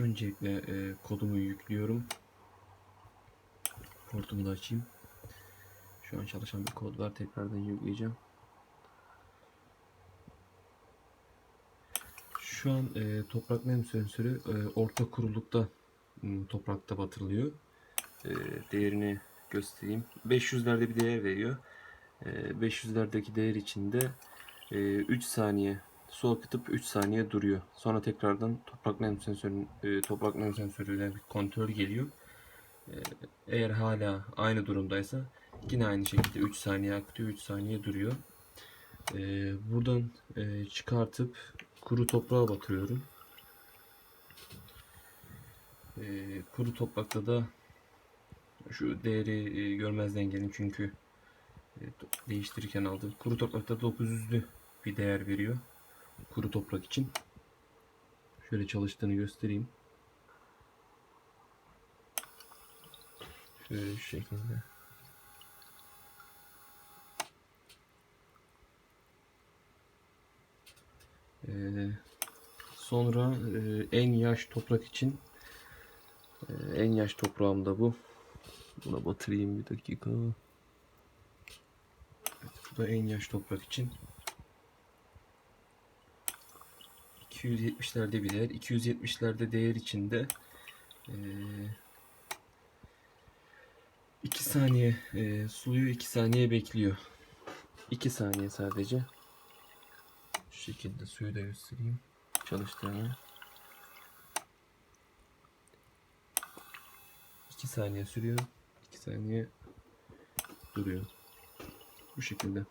Öncelikle e, kodumu yüklüyorum. Portumu da açayım. Şu an çalışan bir kod var. Tekrardan yükleyeceğim. Şu an e, toprak nem sensörü e, orta kurulukta toprakta batırılıyor. E, değerini göstereyim. 500'lerde bir değer veriyor. E, 500'lerdeki değer içinde e, 3 saniye su akıtıp 3 saniye duruyor. Sonra tekrardan toprak nem sensörü e, toprak nem sensörüyle bir kontrol geliyor. E, eğer hala aynı durumdaysa yine aynı şekilde 3 saniye akıtıyor, 3 saniye duruyor. E, buradan e, çıkartıp kuru toprağa batırıyorum. Kuru toprakta da şu değeri görmezden gelin çünkü değiştirirken aldım. Kuru toprakta 900'lü bir değer veriyor. Kuru toprak için. Şöyle çalıştığını göstereyim. Şöyle şu şekilde. Ee, sonra e, en yaş toprak için e, en yaş toprağım da bu. Buna batırayım bir dakika. Evet, bu da en yaş toprak için. 270'lerde bir değer. 270'lerde değer içinde e, 2 saniye e, suyu 2 saniye bekliyor. 2 saniye sadece. Şu şekilde suyu da göstereyim çalıştığını. 2 saniye sürüyor. 2 saniye duruyor. Bu şekilde.